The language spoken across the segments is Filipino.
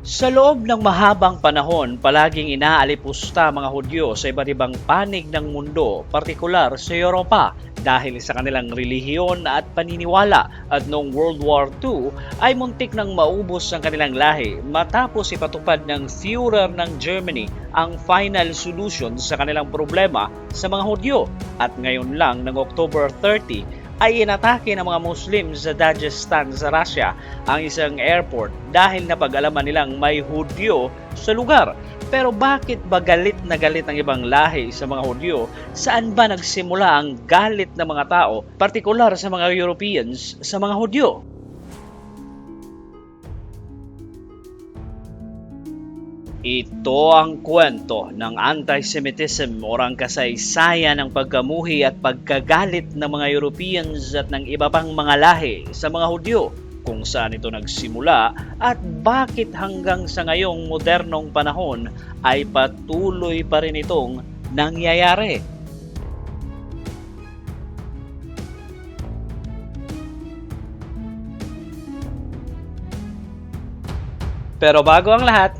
Sa loob ng mahabang panahon, palaging inaalipusta mga Hudyo sa iba't ibang panig ng mundo, partikular sa Europa, dahil sa kanilang relihiyon at paniniwala at noong World War II ay muntik nang maubos ang kanilang lahi matapos ipatupad ng Führer ng Germany ang final solution sa kanilang problema sa mga Hudyo. At ngayon lang ng October 30 ay inatake ng mga Muslim sa Dagestan sa Russia ang isang airport dahil napag-alaman nilang may Hudyo sa lugar. Pero bakit ba galit na galit ang ibang lahi sa mga Hudyo? Saan ba nagsimula ang galit ng mga tao, partikular sa mga Europeans, sa mga Hudyo? Ito ang kwento ng anti-Semitism o ang kasaysayan ng pagkamuhi at pagkagalit ng mga Europeans at ng iba pang mga lahi sa mga Hudyo kung saan ito nagsimula at bakit hanggang sa ngayong modernong panahon ay patuloy pa rin itong nangyayari. Pero bago ang lahat,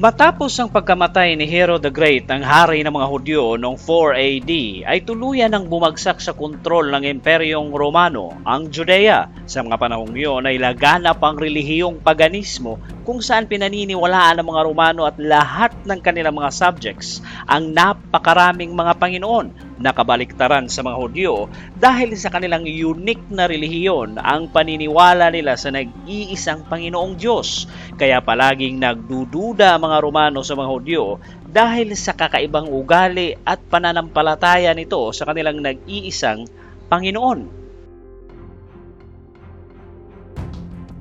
Matapos ang pagkamatay ni Hero the Great, ang hari ng mga Hudyo noong 4 AD, ay tuluyan ng bumagsak sa kontrol ng Imperyong Romano, ang Judea. Sa mga panahong iyon ay laganap ang relihiyong paganismo kung saan pinaniniwalaan ng mga Romano at lahat ng kanilang mga subjects ang napakaraming mga Panginoon nakabaliktaran sa mga Hudyo dahil sa kanilang unique na relihiyon ang paniniwala nila sa nag-iisang Panginoong Diyos. Kaya palaging nagdududa ang mga Romano sa mga Hudyo dahil sa kakaibang ugali at pananampalataya nito sa kanilang nag-iisang Panginoon.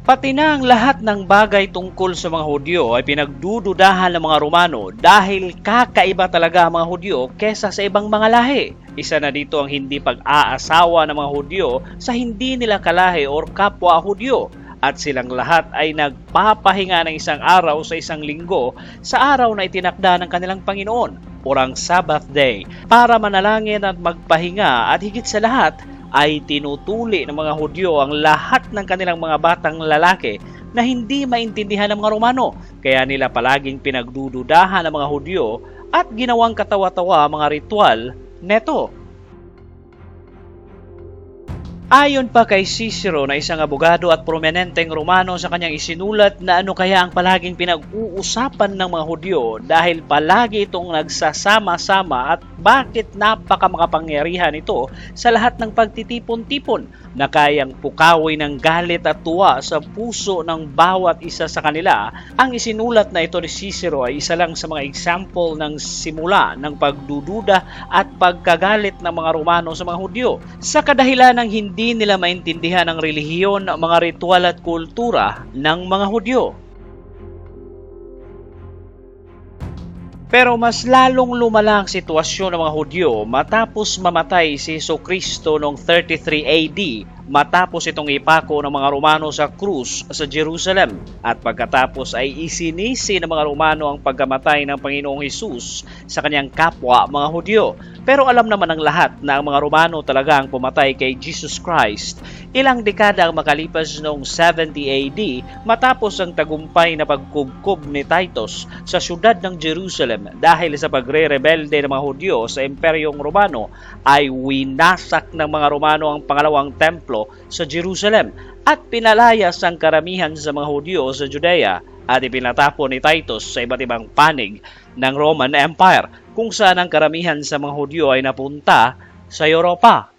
Pati na ang lahat ng bagay tungkol sa mga Hudyo ay pinagdududahan ng mga Romano dahil kakaiba talaga ang mga Hudyo kesa sa ibang mga lahi. Isa na dito ang hindi pag-aasawa ng mga Hudyo sa hindi nila kalahi or kapwa Hudyo at silang lahat ay nagpapahinga ng isang araw sa isang linggo sa araw na itinakda ng kanilang Panginoon, orang Sabbath Day, para manalangin at magpahinga at higit sa lahat ay tinutuli ng mga Hudyo ang lahat ng kanilang mga batang lalaki na hindi maintindihan ng mga Romano. Kaya nila palaging pinagdududahan ng mga Hudyo at ginawang katawa-tawa mga ritual neto. Ayon pa kay Cicero na isang abogado at prominenteng Romano sa kanyang isinulat na ano kaya ang palaging pinag-uusapan ng mga Hudyo dahil palagi itong nagsasama-sama at bakit napaka makapangyarihan ito sa lahat ng pagtitipon-tipon na kayang pukawi ng galit at tuwa sa puso ng bawat isa sa kanila. Ang isinulat na ito ni Cicero ay isa lang sa mga example ng simula ng pagdududa at pagkagalit ng mga Romano sa mga Hudyo sa kadahilan ng hindi hindi nila maintindihan ang relihiyon, mga ritual at kultura ng mga Hudyo. Pero mas lalong lumala ang sitwasyon ng mga Hudyo matapos mamatay si Kristo noong 33 AD matapos itong ipako ng mga Romano sa krus sa Jerusalem. At pagkatapos ay isinisi ng mga Romano ang pagkamatay ng Panginoong Hesus sa kanyang kapwa mga Hudyo. Pero alam naman ng lahat na ang mga Romano talaga ang pumatay kay Jesus Christ. Ilang dekada ang makalipas noong 70 AD matapos ang tagumpay na pagkubkob ni Titus sa syudad ng Jerusalem. Dahil sa pagre-rebelde ng mga Hudyo sa Imperyong Romano ay winasak ng mga Romano ang pangalawang templo sa Jerusalem at pinalayas ang karamihan sa mga Hudyo sa Judea at ipinatapon ni Titus sa iba't ibang panig ng Roman Empire kung saan ang karamihan sa mga Hudyo ay napunta sa Europa.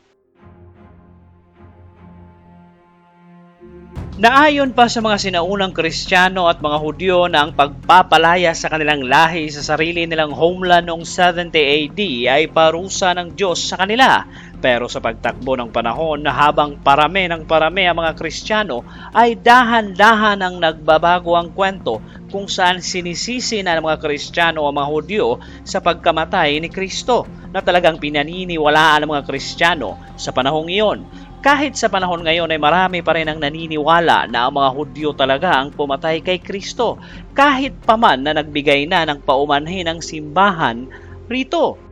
Naayon pa sa mga sinaunang Kristiyano at mga Hudyo na ang pagpapalaya sa kanilang lahi sa sarili nilang homeland noong 70 AD ay parusa ng Diyos sa kanila. Pero sa pagtakbo ng panahon na habang parami ng parami ang mga Kristiyano ay dahan-dahan ang nagbabago ang kwento kung saan sinisisi na ng mga Kristiyano ang mga Hudyo sa pagkamatay ni Kristo na talagang pinaniniwalaan ng mga Kristiyano sa panahong iyon Kahit sa panahon ngayon ay marami pa rin ang naniniwala na ang mga Hudyo talaga ang pumatay kay Kristo, kahit paman na nagbigay na ng paumanhin ng simbahan rito.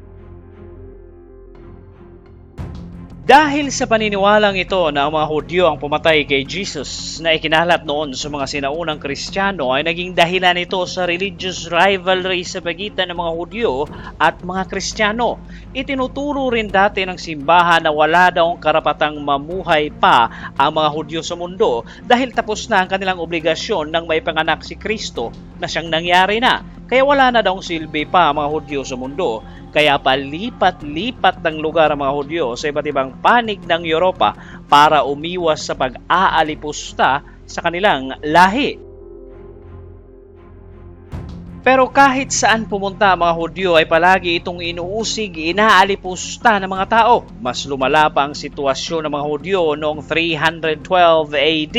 Dahil sa paniniwalang ito na ang mga Hudyo ang pumatay kay Jesus na ikinalat noon sa mga sinaunang Kristiyano ay naging dahilan ito sa religious rivalry sa pagitan ng mga Hudyo at mga Kristiyano. Itinuturo rin dati ng simbahan na wala daw karapatang mamuhay pa ang mga Hudyo sa mundo dahil tapos na ang kanilang obligasyon nang may panganak si Kristo na siyang nangyari na. Kaya wala na daw silbi pa mga Hudyo sa mundo kaya palipat-lipat ng lugar ang mga Hudyo sa iba't ibang panig ng Europa para umiwas sa pag-aalipusta sa kanilang lahi. Pero kahit saan pumunta mga Hudyo ay palagi itong inuusig, inaalipusta ng mga tao. Mas lumala pa ang sitwasyon ng mga Hudyo noong 312 AD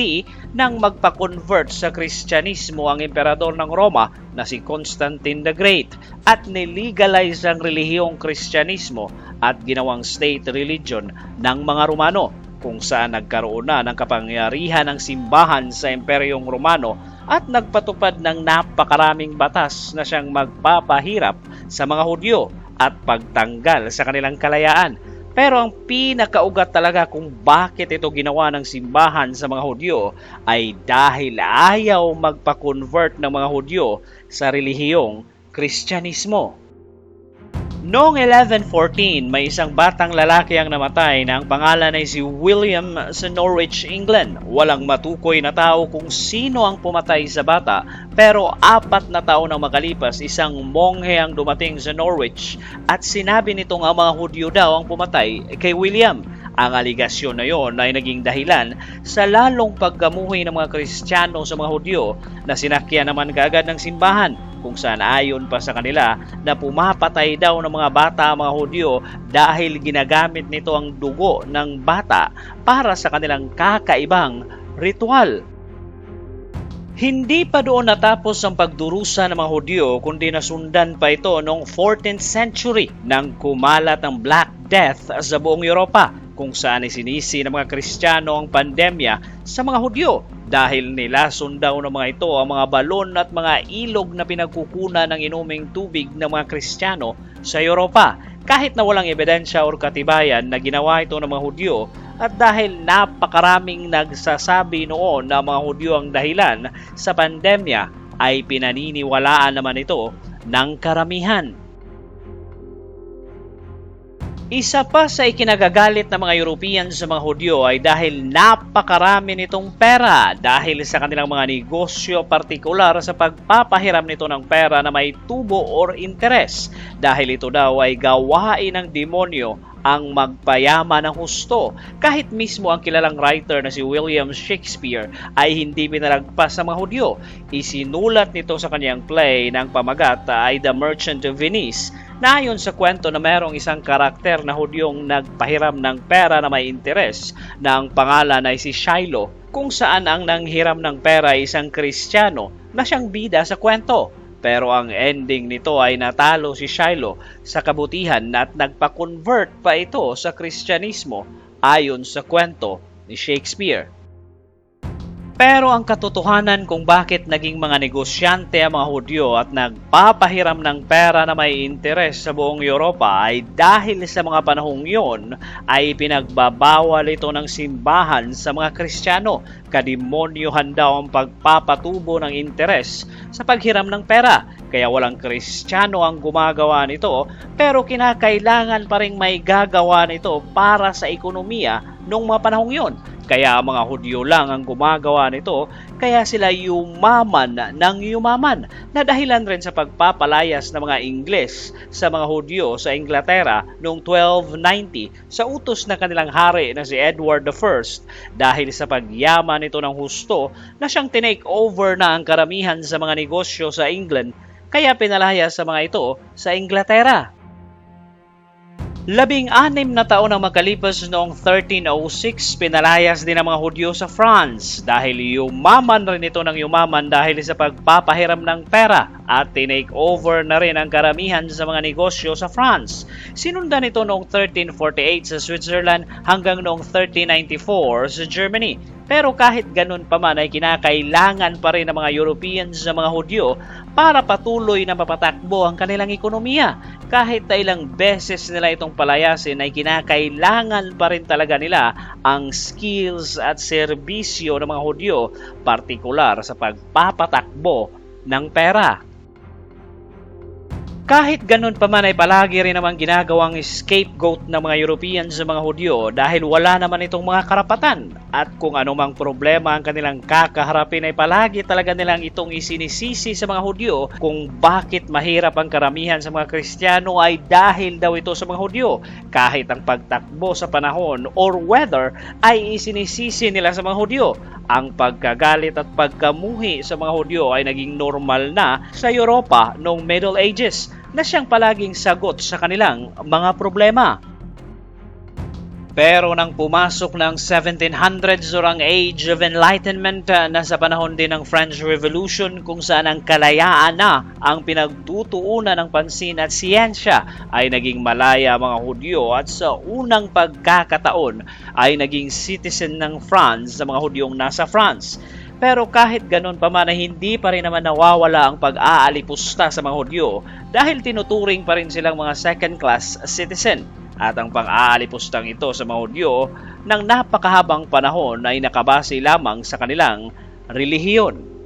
nang magpa-convert sa Kristyanismo ang emperador ng Roma na si Constantine the Great at nilegalize ang relihiyong Kristyanismo at ginawang state religion ng mga Romano kung saan nagkaroon na ng kapangyarihan ng simbahan sa Imperyong Romano at nagpatupad ng napakaraming batas na siyang magpapahirap sa mga Hudyo at pagtanggal sa kanilang kalayaan. Pero ang pinakaugat talaga kung bakit ito ginawa ng simbahan sa mga Hudyo ay dahil ayaw magpa-convert ng mga Hudyo sa relihiyong Kristyanismo. Noong 1114, may isang batang lalaki ang namatay na ang pangalan ay si William sa Norwich, England. Walang matukoy na tao kung sino ang pumatay sa bata, pero apat na taon ang makalipas, isang monghe ang dumating sa Norwich at sinabi nitong ang mga Hudyo daw ang pumatay kay William. Ang aligasyon na yon ay naging dahilan sa lalong paggamuhi ng mga Kristiyano sa mga Hudyo na sinakyan naman kaagad ng simbahan kung saan ayon pa sa kanila na pumapatay daw ng mga bata ang mga Hudyo dahil ginagamit nito ang dugo ng bata para sa kanilang kakaibang ritual. Hindi pa doon natapos ang pagdurusa ng mga Hudyo kundi nasundan pa ito noong 14th century nang kumalat ang Black Death sa buong Europa kung saan isinisi ng mga Kristiyano ang pandemya sa mga Hudyo dahil nilason daw ng mga ito ang mga balon at mga ilog na pinagkukunan ng inuming tubig ng mga Kristiyano sa Europa kahit na walang ebidensya o katibayan na ginawa ito ng mga Hudyo at dahil napakaraming nagsasabi noon na mga Hudyo ang dahilan sa pandemya ay pinaniniwalaan naman ito ng karamihan. Isa pa sa ikinagagalit ng mga European sa mga Hudyo ay dahil napakarami nitong pera dahil sa kanilang mga negosyo partikular sa pagpapahiram nito ng pera na may tubo or interes. Dahil ito daw ay gawain ng demonyo ang magpayaman ng husto. Kahit mismo ang kilalang writer na si William Shakespeare ay hindi pinalagpas sa mga Hudyo. Isinulat nito sa kanyang play ng pamagat ay The Merchant of Venice na ayon sa kwento na mayroong isang karakter na Hudyong nagpahiram ng pera na may interes na ang pangalan ay si Shiloh kung saan ang nanghiram ng pera ay isang Kristiyano na siyang bida sa kwento. Pero ang ending nito ay natalo si Shiloh sa kabutihan at nagpa-convert pa ito sa Kristyanismo ayon sa kwento ni Shakespeare. Pero ang katotohanan kung bakit naging mga negosyante ang mga Hudyo at nagpapahiram ng pera na may interes sa buong Europa ay dahil sa mga panahong yon ay pinagbabawal ito ng simbahan sa mga Kristiyano. Kademonyohan daw ang pagpapatubo ng interes sa paghiram ng pera. Kaya walang Kristiyano ang gumagawa nito pero kinakailangan pa rin may gagawa nito para sa ekonomiya noong mga panahong yon kaya mga Hudyo lang ang gumagawa nito, kaya sila yumaman ng yumaman na dahilan rin sa pagpapalayas ng mga Ingles sa mga Hudyo sa Inglaterra noong 1290 sa utos ng kanilang hari na si Edward I dahil sa pagyaman nito ng husto na siyang tinake over na ang karamihan sa mga negosyo sa England kaya pinalaya sa mga ito sa Inglaterra. Labing-anim na taon ang makalipas noong 1306, pinalayas din ang mga Hudyo sa France dahil yumaman rin ito ng yumaman dahil sa pagpapahiram ng pera at tinake over na rin ang karamihan sa mga negosyo sa France. Sinundan ito noong 1348 sa Switzerland hanggang noong 1394 sa Germany. Pero kahit ganun pa man ay kinakailangan pa rin ng mga Europeans sa mga Hudyo para patuloy na mapatakbo ang kanilang ekonomiya. Kahit na ilang beses nila itong palayasin ay kinakailangan pa rin talaga nila ang skills at serbisyo ng mga Hudyo, partikular sa pagpapatakbo ng pera. Kahit ganun pa man ay palagi rin naman ginagawang scapegoat ng mga Europeans sa mga Hudyo dahil wala naman itong mga karapatan. At kung anumang problema ang kanilang kakaharapin ay palagi talaga nilang itong isinisisi sa mga Hudyo kung bakit mahirap ang karamihan sa mga Kristiyano ay dahil daw ito sa mga Hudyo. Kahit ang pagtakbo sa panahon or weather ay isinisisi nila sa mga Hudyo. Ang pagkagalit at pagkamuhi sa mga Hudyo ay naging normal na sa Europa noong Middle Ages na siyang palaging sagot sa kanilang mga problema. Pero nang pumasok ng 1700s or ang Age of Enlightenment uh, na sa panahon din ng French Revolution kung saan ang kalayaan na ang pinagtutuunan ng pansin at siyensya ay naging malaya mga Hudyo at sa unang pagkakataon ay naging citizen ng France sa mga Hudyong nasa France. Pero kahit ganun pa man hindi pa rin naman nawawala ang pag-aalipusta sa mga Hudyo dahil tinuturing pa rin silang mga second-class citizen. At ang pang-aalipustang ito sa mga Hudyo ng napakahabang panahon ay nakabase lamang sa kanilang relihiyon.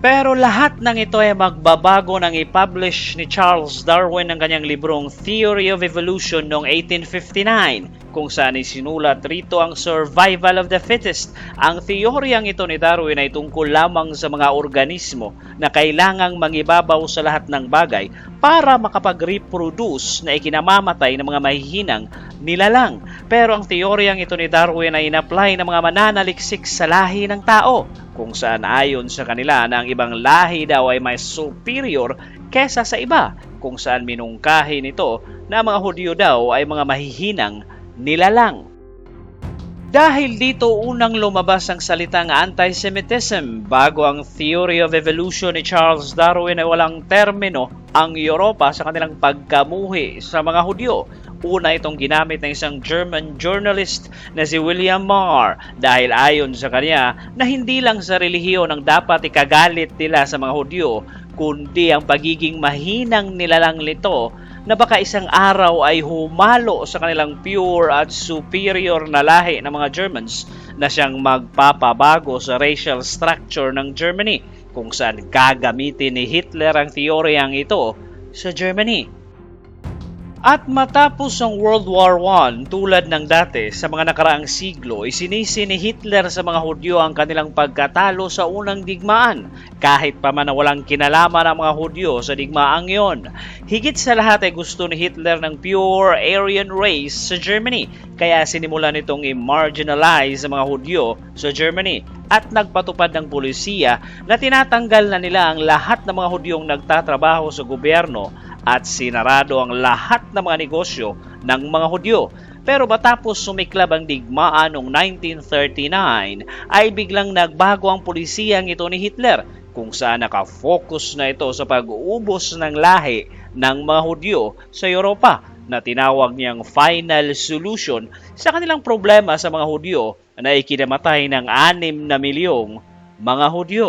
Pero lahat ng ito ay magbabago nang i-publish ni Charles Darwin ang kanyang librong Theory of Evolution noong 1859 kung saan isinulat rito ang survival of the fittest. Ang teoryang ito ni Darwin ay tungkol lamang sa mga organismo na kailangang mangibabaw sa lahat ng bagay para makapag-reproduce na ikinamamatay ng mga mahihinang nilalang. Pero ang teoryang ito ni Darwin ay in-apply ng mga mananaliksik sa lahi ng tao kung saan ayon sa kanila na ang ibang lahi daw ay mas superior kesa sa iba kung saan minungkahi nito na mga Hudyo daw ay mga mahihinang nilalang. Dahil dito unang lumabas ang salitang anti-Semitism bago ang theory of evolution ni Charles Darwin ay walang termino ang Europa sa kanilang pagkamuhi sa mga Hudyo. Una itong ginamit ng isang German journalist na si William Marr dahil ayon sa kanya na hindi lang sa relihiyon ang dapat ikagalit nila sa mga Hudyo kundi ang pagiging mahinang nilalang nito na baka isang araw ay humalo sa kanilang pure at superior na lahi ng mga Germans na siyang magpapabago sa racial structure ng Germany kung saan gagamitin ni Hitler ang teoryang ito sa Germany. At matapos ang World War I, tulad ng dati sa mga nakaraang siglo, isinisi ni Hitler sa mga Hudyo ang kanilang pagkatalo sa unang digmaan, kahit pa man walang kinalaman ang mga Hudyo sa digmaang yon. Higit sa lahat ay gusto ni Hitler ng pure Aryan race sa Germany, kaya sinimulan nitong i-marginalize ang mga Hudyo sa Germany at nagpatupad ng pulisiya na tinatanggal na nila ang lahat ng mga Hudyong nagtatrabaho sa gobyerno at sinarado ang lahat ng mga negosyo ng mga Hudyo. Pero matapos sumiklab ang digmaan noong 1939 ay biglang nagbago ang pulisiyang ito ni Hitler kung saan nakafocus na ito sa pag-uubos ng lahi ng mga Hudyo sa Europa na tinawag niyang final solution sa kanilang problema sa mga Hudyo na ikinamatay ng 6 na milyong mga Hudyo.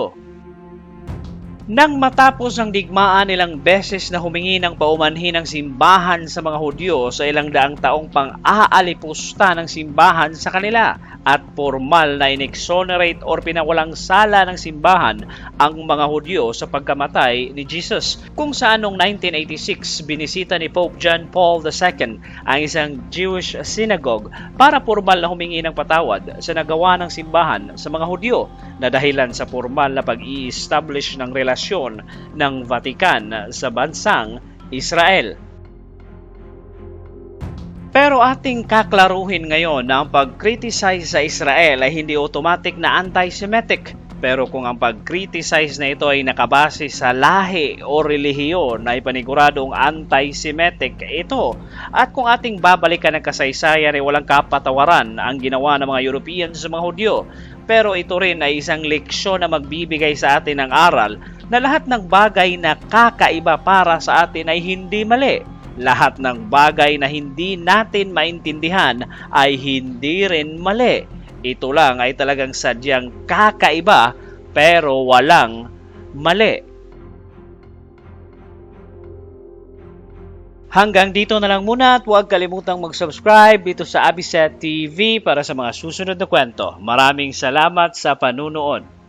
Nang matapos ang digmaan ilang beses na humingi ng paumanhin ng simbahan sa mga Hudyo sa ilang daang taong pang-aalipusta ng simbahan sa kanila at formal na inexonerate or pinawalang sala ng simbahan ang mga Hudyo sa pagkamatay ni Jesus. Kung saan noong 1986 binisita ni Pope John Paul II ang isang Jewish synagogue para formal na humingi ng patawad sa nagawa ng simbahan sa mga Hudyo na dahilan sa formal na pag-i-establish ng relasyon ng Vatican sa bansang Israel. Pero ating kaklaruhin ngayon na ang pag-criticize sa Israel ay hindi automatic na anti-Semitic. Pero kung ang pag-criticize na ito ay nakabase sa lahi o relihiyon ay paniguradong anti-Semitic ito. At kung ating babalikan ang kasaysayan ay walang kapatawaran ang ginawa ng mga Europeans sa mga Hudyo. Pero ito rin ay isang leksyon na magbibigay sa atin ng aral na lahat ng bagay na kakaiba para sa atin ay hindi mali. Lahat ng bagay na hindi natin maintindihan ay hindi rin mali. Ito lang ay talagang sadyang kakaiba pero walang mali. Hanggang dito na lang muna at huwag kalimutang mag-subscribe dito sa Abiset TV para sa mga susunod na kwento. Maraming salamat sa panunood.